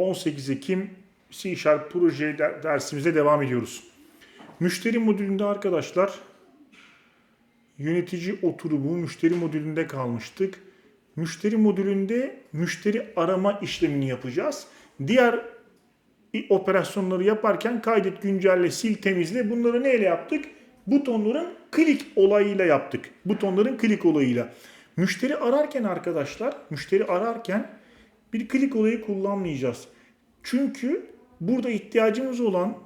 18 Ekim C Sharp proje der- dersimize devam ediyoruz. Müşteri modülünde arkadaşlar yönetici oturumu müşteri modülünde kalmıştık. Müşteri modülünde müşteri arama işlemini yapacağız. Diğer operasyonları yaparken kaydet, güncelle, sil, temizle bunları neyle yaptık? Butonların klik olayıyla yaptık. Butonların klik olayıyla. Müşteri ararken arkadaşlar, müşteri ararken bir klik olayı kullanmayacağız. Çünkü burada ihtiyacımız olan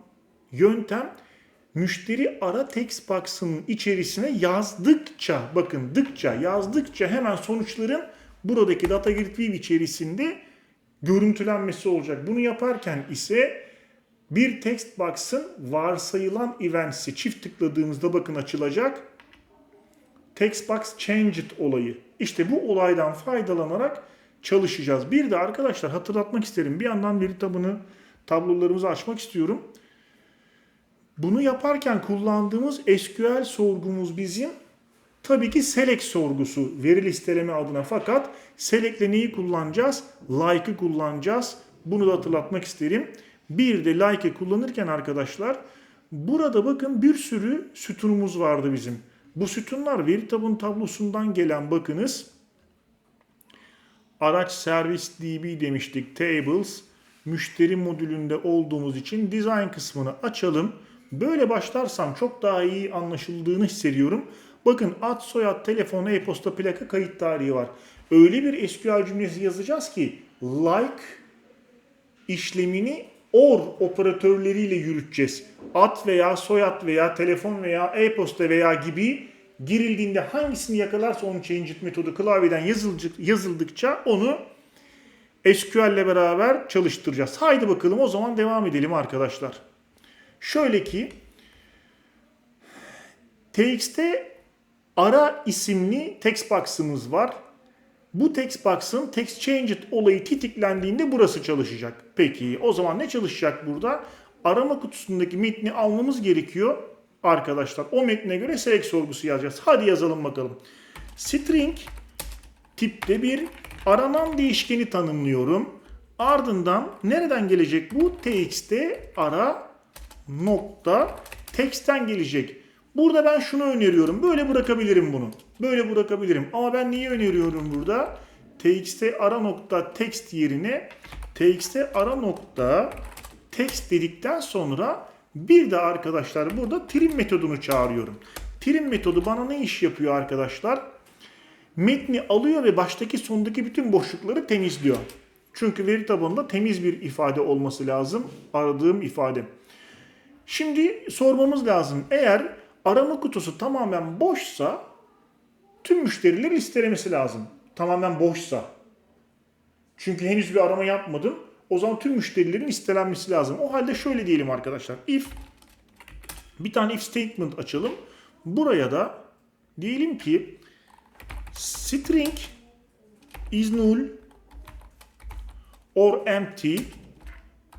yöntem müşteri ara text box'ın içerisine yazdıkça, bakın dıkça, yazdıkça hemen sonuçların buradaki data grid view içerisinde görüntülenmesi olacak. Bunu yaparken ise bir text box'ın varsayılan events'i çift tıkladığımızda bakın açılacak. Text box changed olayı. İşte bu olaydan faydalanarak çalışacağız. Bir de arkadaşlar hatırlatmak isterim. Bir yandan veri tabanı tablolarımızı açmak istiyorum. Bunu yaparken kullandığımız SQL sorgumuz bizim tabii ki select sorgusu veri listeleme adına fakat select'le neyi kullanacağız? Like'ı kullanacağız. Bunu da hatırlatmak isterim. Bir de like'ı kullanırken arkadaşlar burada bakın bir sürü sütunumuz vardı bizim. Bu sütunlar veri tabanı tablosundan gelen bakınız. Araç servis DB demiştik. Tables müşteri modülünde olduğumuz için design kısmını açalım. Böyle başlarsam çok daha iyi anlaşıldığını hissediyorum. Bakın ad, soyad, telefon, e-posta, plaka, kayıt tarihi var. Öyle bir SQL cümlesi yazacağız ki like işlemini or operatörleriyle yürüteceğiz. Ad veya soyad veya telefon veya e-posta veya gibi girildiğinde hangisini yakalarsa onun change it metodu klavyeden yazıldık- yazıldıkça onu SQL ile beraber çalıştıracağız. Haydi bakalım o zaman devam edelim arkadaşlar. Şöyle ki TX'te ara isimli text box'ımız var. Bu text box'ın text changed olayı tetiklendiğinde burası çalışacak. Peki o zaman ne çalışacak burada? Arama kutusundaki metni almamız gerekiyor arkadaşlar. O metne göre select sorgusu yazacağız. Hadi yazalım bakalım. String tipte bir aranan değişkeni tanımlıyorum. Ardından nereden gelecek bu? txt'te ara nokta text'ten gelecek. Burada ben şunu öneriyorum. Böyle bırakabilirim bunu. Böyle bırakabilirim. Ama ben niye öneriyorum burada? txt'te ara nokta text yerine txt'te ara nokta text dedikten sonra bir de arkadaşlar burada trim metodunu çağırıyorum. Trim metodu bana ne iş yapıyor arkadaşlar? metni alıyor ve baştaki sondaki bütün boşlukları temizliyor. Çünkü veri tabanında temiz bir ifade olması lazım. Aradığım ifade. Şimdi sormamız lazım. Eğer arama kutusu tamamen boşsa tüm müşterileri listelemesi lazım. Tamamen boşsa. Çünkü henüz bir arama yapmadım. O zaman tüm müşterilerin listelenmesi lazım. O halde şöyle diyelim arkadaşlar. If bir tane if statement açalım. Buraya da diyelim ki string is null or empty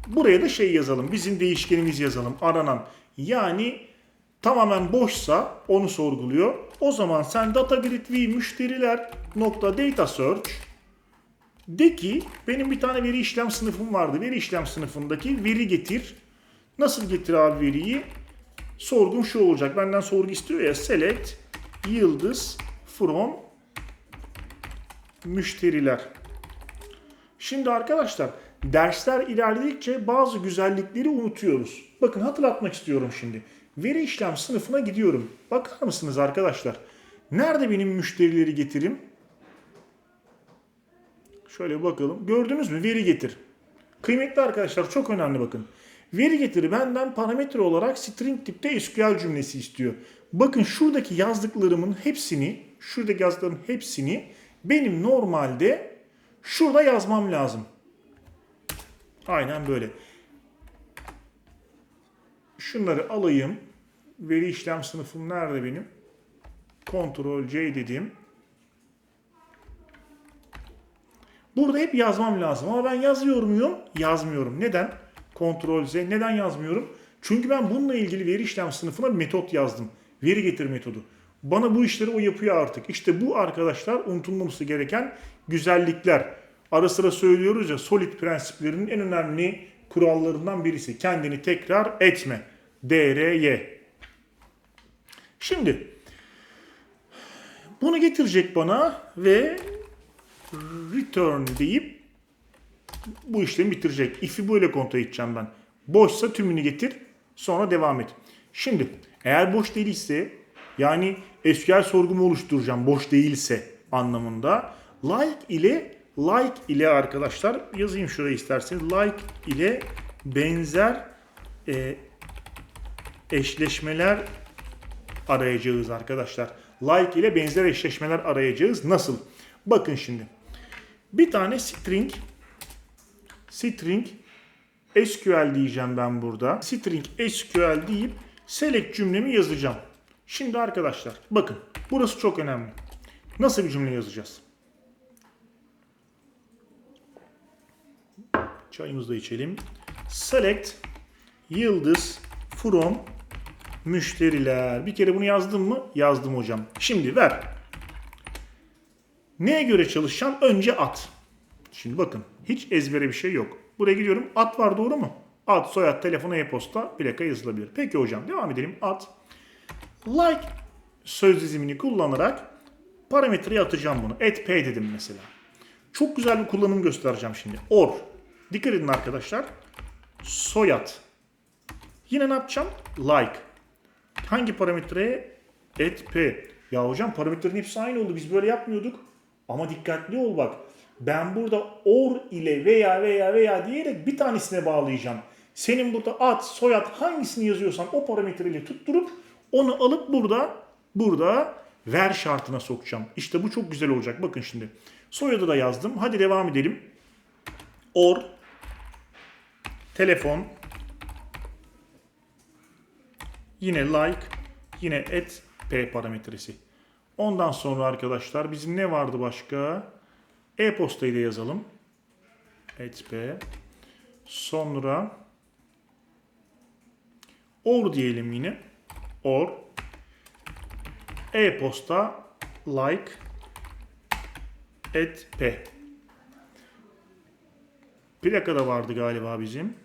buraya da şey yazalım. Bizim değişkenimiz yazalım. Aranan. Yani tamamen boşsa onu sorguluyor. O zaman sen data grid v müşteriler nokta data search de ki benim bir tane veri işlem sınıfım vardı. Veri işlem sınıfındaki veri getir. Nasıl getir abi veriyi? Sorgum şu olacak. Benden sorgu istiyor ya select yıldız from müşteriler. Şimdi arkadaşlar dersler ilerledikçe bazı güzellikleri unutuyoruz. Bakın hatırlatmak istiyorum şimdi. Veri işlem sınıfına gidiyorum. Bakar mısınız arkadaşlar? Nerede benim müşterileri getirim? Şöyle bakalım. Gördünüz mü? Veri getir. Kıymetli arkadaşlar çok önemli bakın. Veri getiri benden parametre olarak string tipte SQL cümlesi istiyor. Bakın şuradaki yazdıklarımın hepsini, şuradaki yazdıklarımın hepsini benim normalde şurada yazmam lazım. Aynen böyle. Şunları alayım. Veri işlem sınıfım nerede benim? Ctrl C dedim. Burada hep yazmam lazım ama ben yazıyor muyum? Yazmıyorum. Neden? Ctrl Z. Neden yazmıyorum? Çünkü ben bununla ilgili veri işlem sınıfına bir metot yazdım. Veri getir metodu. Bana bu işleri o yapıyor artık. İşte bu arkadaşlar unutulmaması gereken güzellikler. ara sıra söylüyoruz ya solid prensiplerinin en önemli kurallarından birisi. Kendini tekrar etme. DRY. Şimdi bunu getirecek bana ve return deyip bu işlemi bitirecek. If'i böyle kontrol edeceğim ben. Boşsa tümünü getir sonra devam et. Şimdi eğer boş değilse yani SQL sorgumu oluşturacağım boş değilse anlamında like ile like ile arkadaşlar yazayım şuraya isterseniz like ile benzer e, eşleşmeler arayacağız arkadaşlar. Like ile benzer eşleşmeler arayacağız. Nasıl? Bakın şimdi. Bir tane string string SQL diyeceğim ben burada. String SQL deyip select cümlemi yazacağım. Şimdi arkadaşlar bakın burası çok önemli. Nasıl bir cümle yazacağız? Çayımızı da içelim. Select yıldız from müşteriler. Bir kere bunu yazdım mı? Yazdım hocam. Şimdi ver. Neye göre çalışacağım? Önce at. Şimdi bakın hiç ezbere bir şey yok. Buraya gidiyorum. At var doğru mu? Ad, soyad, telefon, e-posta, plaka yazılabilir. Peki hocam devam edelim. At. Like söz dizimini kullanarak parametreye atacağım bunu. At pay dedim mesela. Çok güzel bir kullanım göstereceğim şimdi. Or. Dikkat edin arkadaşlar. Soyad. Yine ne yapacağım? Like. Hangi parametreye? Et P. Ya hocam parametrenin hepsi aynı oldu. Biz böyle yapmıyorduk. Ama dikkatli ol bak. Ben burada or ile veya veya veya diyerek bir tanesine bağlayacağım. Senin burada ad, soyad hangisini yazıyorsan o parametreyle tutturup onu alıp burada burada ver şartına sokacağım. İşte bu çok güzel olacak. Bakın şimdi. Soyadı da yazdım. Hadi devam edelim. Or telefon Yine like, yine et p parametresi. Ondan sonra arkadaşlar bizim ne vardı başka? E-postayı da yazalım. Et p. Sonra or diyelim yine. Or e-posta like et p. Plaka da vardı galiba bizim.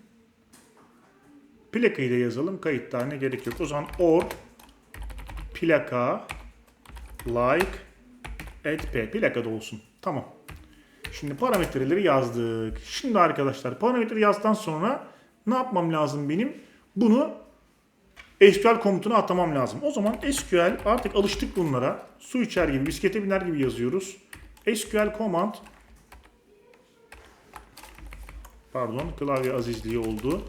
Plakayı da yazalım. Kayıt haline gerek yok. O zaman or plaka like et p. Plaka da olsun. Tamam. Şimdi parametreleri yazdık. Şimdi arkadaşlar parametreleri yazdıktan sonra ne yapmam lazım benim? Bunu SQL komutuna atamam lazım. O zaman SQL artık alıştık bunlara. Su içer gibi, bisiklete biner gibi yazıyoruz. SQL command pardon klavye azizliği oldu.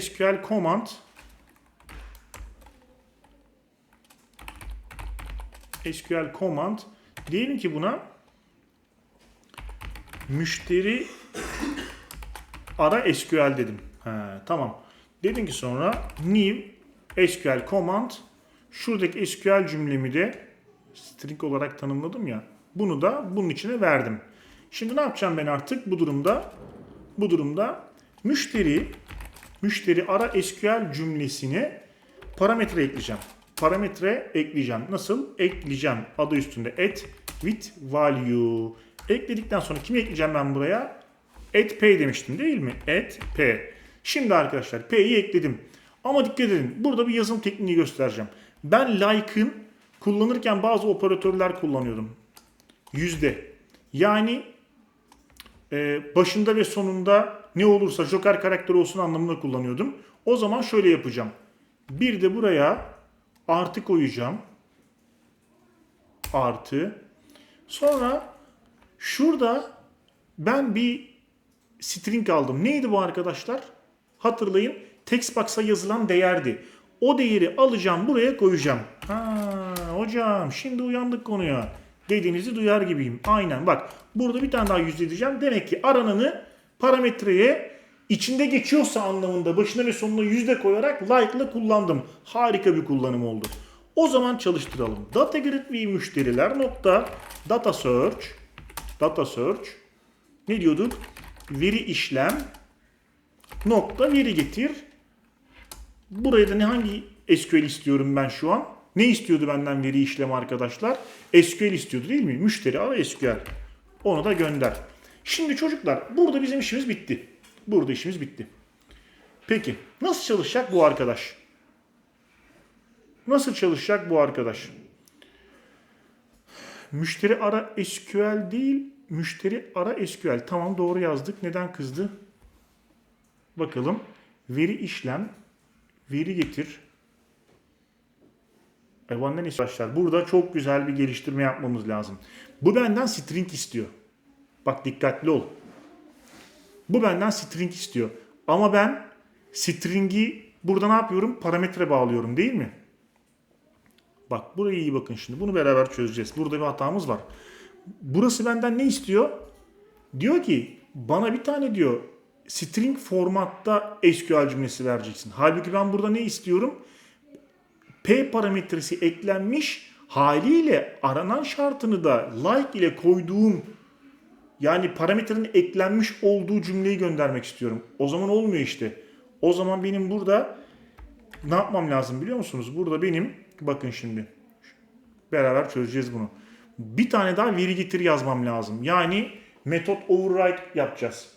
SQL command SQL command diyelim ki buna müşteri ara SQL dedim. Ha, tamam. Dedim ki sonra new SQL command şuradaki SQL cümlemi de string olarak tanımladım ya. Bunu da bunun içine verdim. Şimdi ne yapacağım ben artık bu durumda? Bu durumda müşteri müşteri ara SQL cümlesine parametre ekleyeceğim. Parametre ekleyeceğim. Nasıl? Ekleyeceğim. Adı üstünde at with value. Ekledikten sonra kimi ekleyeceğim ben buraya? At pay demiştim değil mi? At pay. Şimdi arkadaşlar pay'i ekledim. Ama dikkat edin. Burada bir yazım tekniği göstereceğim. Ben like'ın kullanırken bazı operatörler kullanıyordum. Yüzde. Yani e, başında ve sonunda ne olursa Joker karakteri olsun anlamında kullanıyordum. O zaman şöyle yapacağım. Bir de buraya artı koyacağım. Artı. Sonra şurada ben bir string aldım. Neydi bu arkadaşlar? Hatırlayın. Text box'a yazılan değerdi. O değeri alacağım buraya koyacağım. Ha, hocam şimdi uyandık konuya. Dediğinizi duyar gibiyim. Aynen bak burada bir tane daha yüzde. Demek ki arananı parametreye içinde geçiyorsa anlamında başına ve sonuna yüzde koyarak like kullandım. Harika bir kullanım oldu. O zaman çalıştıralım. Data grid ve müşteriler nokta data search data search ne diyorduk? Veri işlem nokta veri getir. Buraya da ne hangi SQL istiyorum ben şu an? Ne istiyordu benden veri işlemi arkadaşlar? SQL istiyordu değil mi? Müşteri ara SQL. Onu da gönder. Şimdi çocuklar burada bizim işimiz bitti. Burada işimiz bitti. Peki nasıl çalışacak bu arkadaş? Nasıl çalışacak bu arkadaş? Müşteri ara SQL değil, müşteri ara SQL. Tamam doğru yazdık. Neden kızdı? Bakalım. Veri işlem, veri getir. Evan'dan arkadaşlar. Burada çok güzel bir geliştirme yapmamız lazım. Bu benden string istiyor. Bak dikkatli ol. Bu benden string istiyor. Ama ben string'i burada ne yapıyorum? Parametre bağlıyorum değil mi? Bak buraya iyi bakın şimdi. Bunu beraber çözeceğiz. Burada bir hatamız var. Burası benden ne istiyor? Diyor ki bana bir tane diyor string formatta SQL cümlesi vereceksin. Halbuki ben burada ne istiyorum? P parametresi eklenmiş haliyle aranan şartını da like ile koyduğum yani parametrenin eklenmiş olduğu cümleyi göndermek istiyorum. O zaman olmuyor işte. O zaman benim burada ne yapmam lazım biliyor musunuz? Burada benim bakın şimdi beraber çözeceğiz bunu. Bir tane daha veri getir yazmam lazım. Yani metot override yapacağız.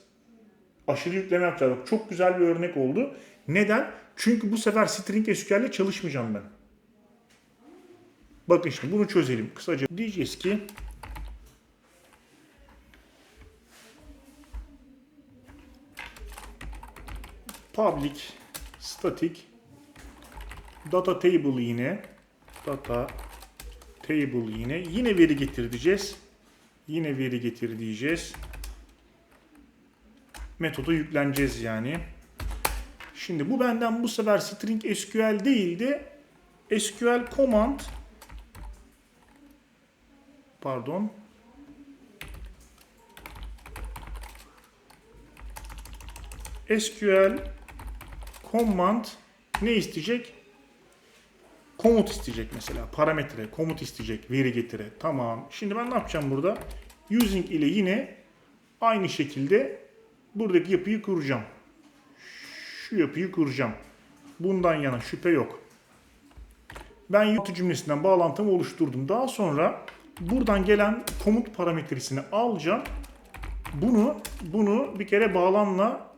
Aşırı yükleme yapacağız. Çok güzel bir örnek oldu. Neden? Çünkü bu sefer string SQL ile çalışmayacağım ben. Bakın şimdi bunu çözelim. Kısaca diyeceğiz ki public static data table yine data table yine yine veri getir diyeceğiz. Yine veri getir diyeceğiz. Metoda yükleneceğiz yani. Şimdi bu benden bu sefer string SQL değil de SQL command pardon SQL command ne isteyecek? Komut isteyecek mesela. Parametre, komut isteyecek. Veri getire. Tamam. Şimdi ben ne yapacağım burada? Using ile yine aynı şekilde buradaki yapıyı kuracağım. Şu yapıyı kuracağım. Bundan yana şüphe yok. Ben yapı cümlesinden bağlantımı oluşturdum. Daha sonra buradan gelen komut parametresini alacağım. Bunu bunu bir kere bağlamla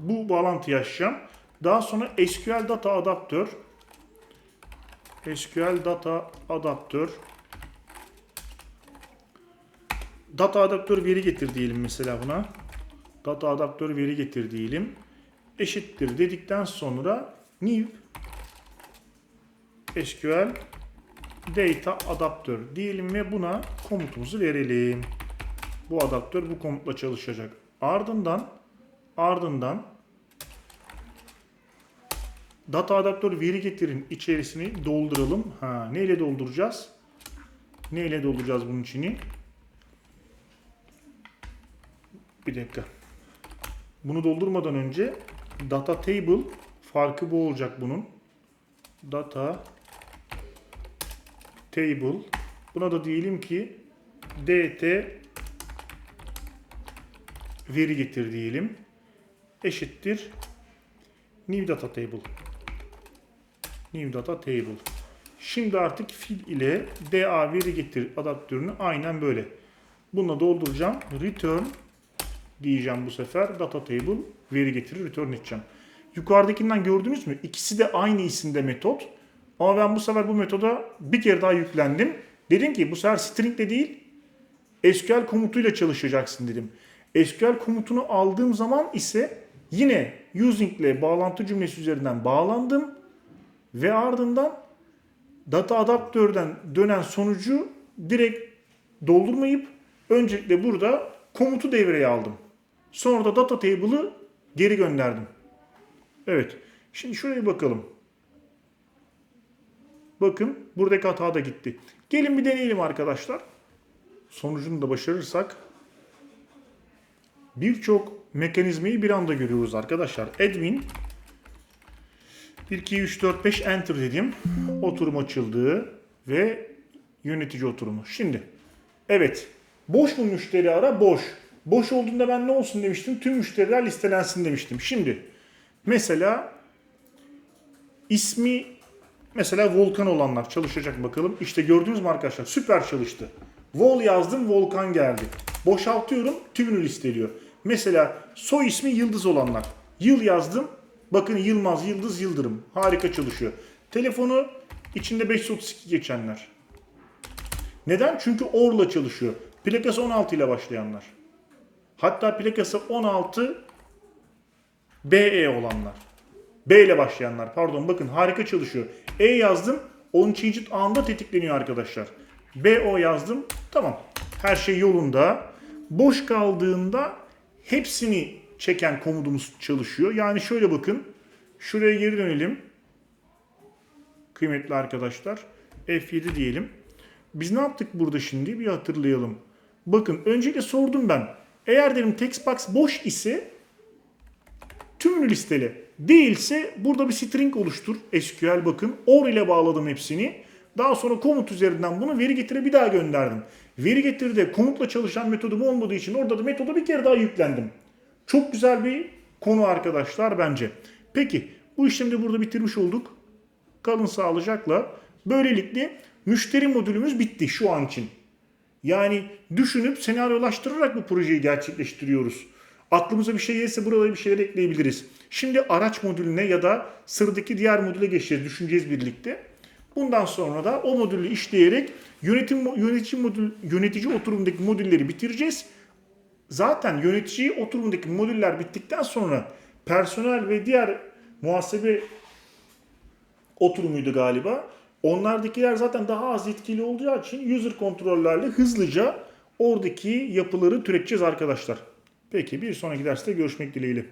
bu bağlantıyı açacağım. Daha sonra SQL Data Adaptör SQL Data Adaptör Data Adaptör veri getir diyelim mesela buna. Data Adaptör veri getir diyelim. Eşittir dedikten sonra new SQL Data Adaptör diyelim ve buna komutumuzu verelim. Bu adaptör bu komutla çalışacak. Ardından ardından data adaptör veri getirin içerisini dolduralım. Ha, neyle dolduracağız? Neyle dolduracağız bunun içini? Bir dakika. Bunu doldurmadan önce data table farkı bu olacak bunun. Data table. Buna da diyelim ki dt veri getir diyelim. Eşittir new data table. New data table. Şimdi artık fil ile da veri getir adaptörünü aynen böyle. Bununla dolduracağım. Return diyeceğim bu sefer. Data table veri getirir return edeceğim. Yukarıdakinden gördünüz mü? İkisi de aynı isimde metot. Ama ben bu sefer bu metoda bir kere daha yüklendim. Dedim ki bu sefer string de değil SQL komutuyla çalışacaksın dedim. SQL komutunu aldığım zaman ise yine using ile bağlantı cümlesi üzerinden bağlandım ve ardından data adaptörden dönen sonucu direkt doldurmayıp öncelikle burada komutu devreye aldım. Sonra da data table'ı geri gönderdim. Evet. Şimdi şuraya bakalım. Bakın buradaki hata da gitti. Gelin bir deneyelim arkadaşlar. Sonucunu da başarırsak birçok mekanizmayı bir anda görüyoruz arkadaşlar. Admin 1, 2, 3, 4, 5 enter dedim. Oturum açıldı ve yönetici oturumu. Şimdi evet boş mu müşteri ara? Boş. Boş olduğunda ben ne olsun demiştim? Tüm müşteriler listelensin demiştim. Şimdi mesela ismi Mesela volkan olanlar çalışacak bakalım. İşte gördünüz mü arkadaşlar? Süper çalıştı. Vol yazdım volkan geldi. Boşaltıyorum tümünü listeliyor. Mesela soy ismi Yıldız olanlar. Yıl yazdım. Bakın Yılmaz, Yıldız, Yıldırım. Harika çalışıyor. Telefonu içinde 532 geçenler. Neden? Çünkü OR'la çalışıyor. Plakası 16 ile başlayanlar. Hatta plakası 16 BE olanlar. B ile başlayanlar. Pardon bakın harika çalışıyor. E yazdım. 10 change anında tetikleniyor arkadaşlar. BO yazdım. Tamam. Her şey yolunda. Boş kaldığında hepsini çeken komutumuz çalışıyor. Yani şöyle bakın. Şuraya geri dönelim. Kıymetli arkadaşlar. F7 diyelim. Biz ne yaptık burada şimdi? Bir hatırlayalım. Bakın öncelikle sordum ben. Eğer dedim textbox boş ise tümünü listele. Değilse burada bir string oluştur. SQL bakın. OR ile bağladım hepsini. Daha sonra komut üzerinden bunu veri getire bir daha gönderdim. Veri getiride komutla çalışan metodum olmadığı için orada da metoda bir kere daha yüklendim. Çok güzel bir konu arkadaşlar bence. Peki bu işlemi de burada bitirmiş olduk. Kalın sağlıcakla. Böylelikle müşteri modülümüz bitti şu an için. Yani düşünüp senaryolaştırarak bu projeyi gerçekleştiriyoruz. Aklımıza bir şey gelirse buralara bir şeyler ekleyebiliriz. Şimdi araç modülüne ya da sıradaki diğer modüle geçeceğiz, düşüneceğiz birlikte. Bundan sonra da o modülü işleyerek yönetim yönetici modül yönetici oturumdaki modülleri bitireceğiz. Zaten yönetici oturumdaki modüller bittikten sonra personel ve diğer muhasebe oturumuydu galiba. Onlardakiler zaten daha az etkili olacağı için user kontrollerle hızlıca oradaki yapıları türeteceğiz arkadaşlar. Peki bir sonraki derste görüşmek dileğiyle.